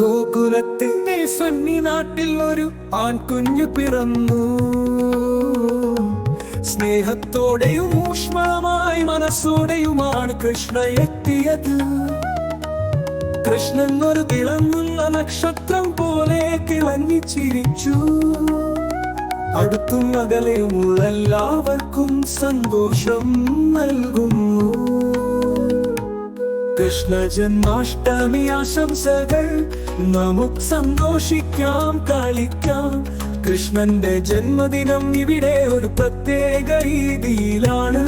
ഗോകുലത്തിന്റെ സന്നി നാട്ടിൽ ഒരു ആൺകുഞ്ഞു പിറന്നു. സ്നേഹത്തോടെയും ഊഷ്മളമായി മനസ്സോടെയുമാണ് കൃഷ്ണ എത്തിയത്. കൃഷ്ണൻ ഒരു തിളങ്ങുന്ന നക്ഷത്രം പോലെ കിളങ്ങി ചിരിച്ചു അടുത്തും അകലെയുമുള്ള എല്ലാവർക്കും സന്തോഷം നൽകുന്നു. കൃഷ്ണ ജന്മാഷ്ടമി ആശംസകൾ. നമുക്ക് സന്തോഷിക്കാം കളിക്കാം. കൃഷ്ണന്റെ ജന്മദിനം ഇവിടെ ഒരു പ്രത്യേക രീതിയിലാണ്.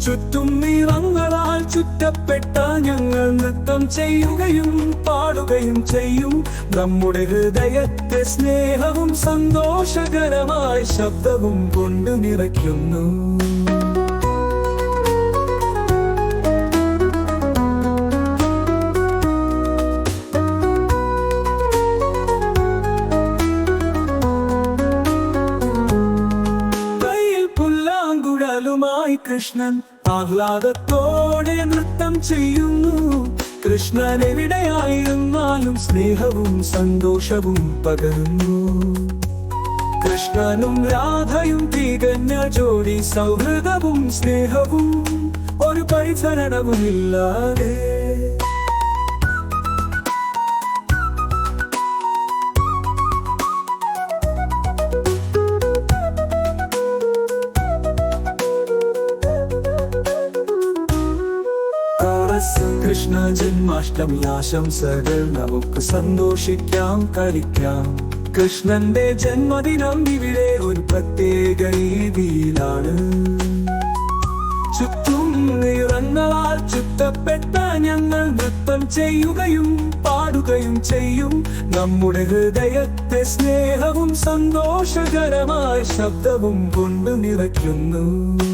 ചുറ്റും നിറങ്ങളാൽ ചുറ്റപ്പെട്ട ഞങ്ങൾ നൃത്തം ചെയ്യുകയും പാടുകയും ചെയ്യും. നമ്മുടെ ഹൃദയത്തെ സ്നേഹവും സന്തോഷകരമായ ശബ്ദവും കൊണ്ട് നിറയ്ക്കുന്നു. കൃഷ്ണൻ ആഹ്ലാദത്തോടെ നൃത്തം ചെയ്യുന്നു. കൃഷ്ണൻ എവിടെയായിരുന്നാലും സ്നേഹവും സന്തോഷവും പകരുന്നു. കൃഷ്ണനും രാധയും തികഞ്ഞ ജോഡി സൗഹൃദവും സ്നേഹവും ഒരു പരിചരണവുമില്ലാതെ ജന്മാഷ്ടമി ആശംസകൾ നമുക്ക് സന്തോഷിക്കാം കളിക്കാം കൃഷ്ണന്റെ ജന്മദിനം ഇവിടെ ഒരു പ്രത്യേക രീതിയിലാണ്. ചുറ്റും നിറങ്ങളാൽ ചുറ്റപ്പെട്ട ഞങ്ങൾ നൃത്തം ചെയ്യുകയും പാടുകയും ചെയ്യും. നമ്മുടെ ഹൃദയത്തെ സ്നേഹവും സന്തോഷകരമായ ശബ്ദവും കൊണ്ട് നിറയ്ക്കുന്നു.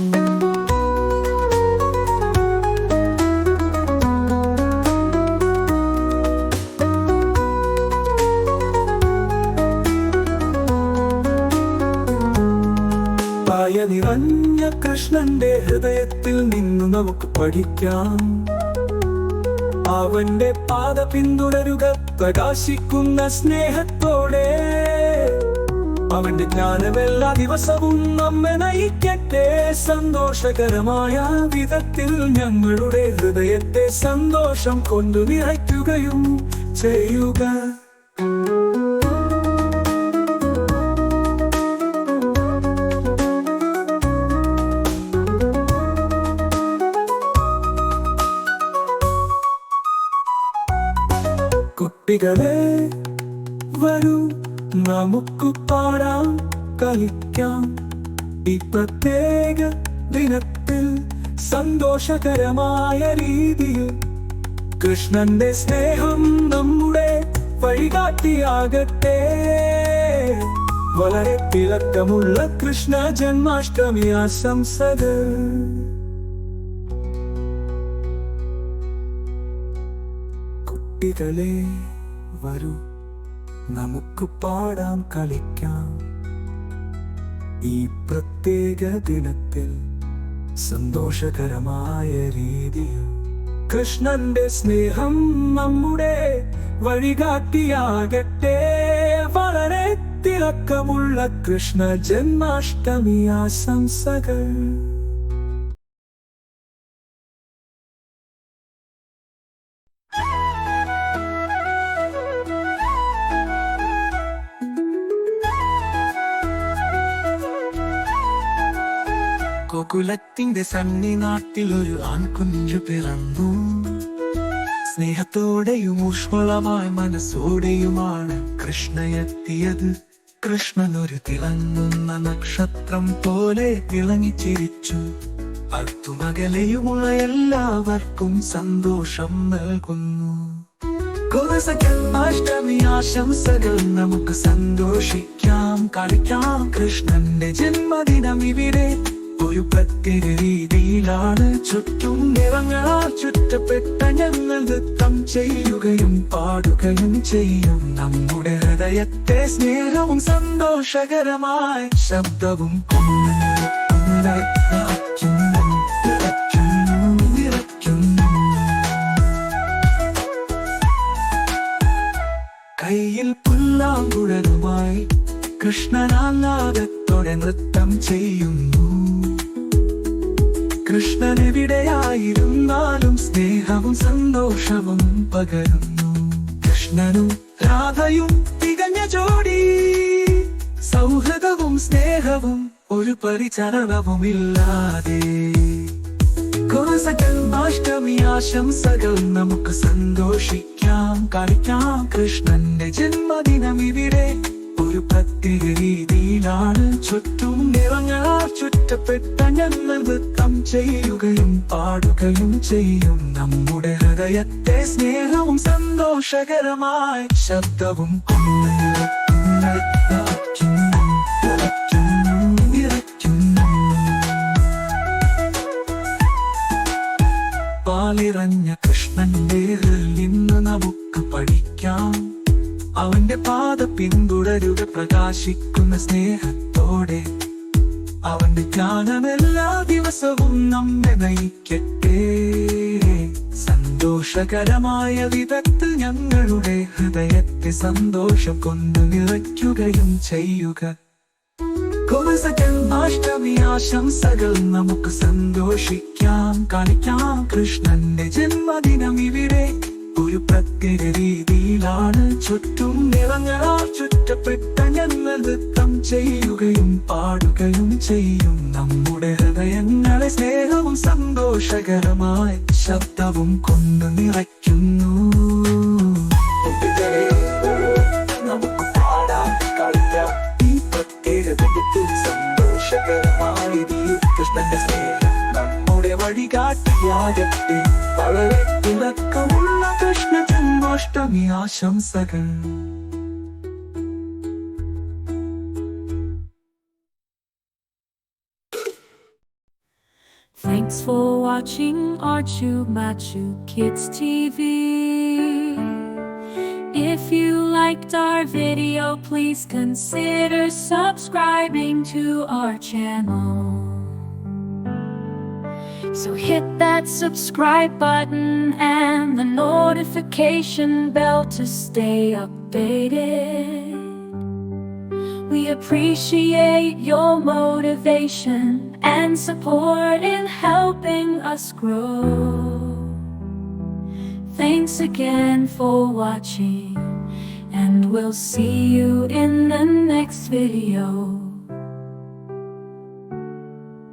പായ നിറഞ്ഞ കൃഷ്ണന്റെ ഹൃദയത്തിൽ നിന്ന് നമുക്ക് പഠിക്കാം. അവന്റെ പാത പിന്തുടരുക പ്രകാശിക്കുന്ന സ്നേഹത്തോടെ. അവന്റെ ജ്ഞാനമെല്ലാ ദിവസവും നമ്മെ നയിക്കട്ടെ. സന്തോഷകരമായ വിധത്തിൽ ഞങ്ങളുടെ ഹൃദയത്തെ സന്തോഷം കൊണ്ടു നിറയ്ക്കുകയും ചെയ്യുക. കുട്ടികളെ വരൂ. നമുക്ക് പാടാം കളിക്കാം. ഈ പ്രത്യേക ദിനത്തിൽ സന്തോഷകരമായ രീതിയിൽ കൃഷ്ണന്റെ സ്നേഹം നമ്മുടെ വഴികാട്ടിയാകട്ടെ. വളരെ തിളക്കമുള്ള കൃഷ്ണ ജന്മാഷ്ടമി ആശംസകൾ. കുട്ടികളെ വരൂ. നമുക്ക് പാടാം കളിക്കാം. ഈ പ്രത്യേക ദിനത്തിൽ സന്തോഷകരമായ രീതിയിൽ കൃഷ്ണന്റെ സ്നേഹം നമ്മുടെ വഴികാട്ടിയാകട്ടെ. വളരെ തിളക്കമുള്ള കൃഷ്ണ ജന്മാഷ്ടമി ആശംസകൾ. ഗോകുലത്തിന്റെ ഒരു ആൺകുഞ്ഞു പിറന്നു. സ്നേഹത്തോടെയും ഊഷ്മളമായ മനസ്സോടെയുമാണ് കൃഷ്ണ എത്തിയത് കൃഷ്ണൻ ഒരു തിളങ്ങുന്ന നക്ഷത്രം പോലെ തിളങ്ങിച്ചിരിച്ചു അടുത്തുമകലെയുമുള്ള എല്ലാവർക്കും സന്തോഷം നൽകുന്നു. ജന്മാഷ്ടമി ആശംസകൾ നമുക്ക് സന്തോഷിക്കാം. കളിക്കാം കൃഷ്ണന്റെ ജന്മദിനം ഇവിടെ. ഒരു പ്രത്യേക രീതിയിലാണ് ചുറ്റും നിറങ്ങാ ചുറ്റപ്പെട്ട ഞങ്ങൾ നൃത്തം ചെയ്യുകയും പാടുകയും ചെയ്യും. നമ്മുടെ ഹൃദയത്തെ സ്നേഹവും സന്തോഷകരമായ ശബ്ദവും കയ്യിൽ പുല്ലാങ്കുഴലുമായി കൃഷ്ണനാഹ്ലാദത്തോടെ നൃത്തം ചെയ്യുന്നു കൃഷ്ണൻ എവിടെയായിരുന്നാലും സ്നേഹവും സന്തോഷവും പകരുന്നു. കൃഷ്ണനും രാധയും തികഞ്ഞ ജോഡി. സൗഹൃദവും സ്നേഹവും ഒരു പരിചരണവുമില്ലാതെ. അഷ്ടമി ആശംസകൾ നമുക്ക് സന്തോഷിക്കാം കളിക്കാം കൃഷ്ണന്റെ ജന്മദിനം ഇവിടെ ഒരു പ്രത്യേക രീതിയിലാണ്. ചുറ്റും നിറങ്ങളാൽ ചുറ്റപ്പെട്ട ഞങ്ങൾ നൃത്തം ചെയ്യുകയും പാടുകയും ചെയ്യും നമ്മുടെ ഹൃദയത്തെ സ്നേഹവും സന്തോഷകരമായ ശബ്ദവും. പാലിറഞ്ഞ കൃഷ്ണന്റെ നിന്ന് നമുക്ക് പഠിക്കാം അവന്റെ പാത പിന്തുടരുക പ്രകാശിക്കുന്ന സ്നേഹത്തോടെ അവന്റെ ജ്ഞാനമെല്ലാ ദിവസവും നമ്മെ നയിക്കട്ടെ. സന്തോഷകരമായ വിദഗ്ധ ഞങ്ങളുടെ ഹൃദയത്തെ സന്തോഷം കൊണ്ട് നിറയ്ക്കുകയും ചെയ്യുക. അഷ്ടമി ആശംസകൾ നമുക്ക് സന്തോഷിക്കാം. കളിക്കാം കൃഷ്ണന്റെ ജന്മദിനം ഇവിടെ. ഒരു പ്രത്യേക രീതിയിലാണ്. ചുറ്റും നിറങ്ങളാൽ ചുറ്റപ്പെട്ട നൃത്തം ചെയ്യുകയും പാടുകയും ചെയ്യും. നമ്മുടെ ഹൃദയങ്ങളെ സ്നേഹവും സന്തോഷകരമായ ശബ്ദവും കൊണ്ട് നിറയ്ക്കുന്നു. സന്തോഷകരമായി കൃഷ്ണന്റെ സ്നേഹം വഴികാട്ടിയാകട്ടെ വളരെ തിളക്കമുള്ള കൃഷ്ണ ജന്മാഷ്ടമി ആശംസകൾ Thanks for watching Archu Machu Kids TV. If you liked our video, please consider subscribing to our channel. So hit that subscribe button and the notification bell to stay updated. We appreciate your motivation and support in helping us grow. Thanks again for watching, and we'll see you in the next video.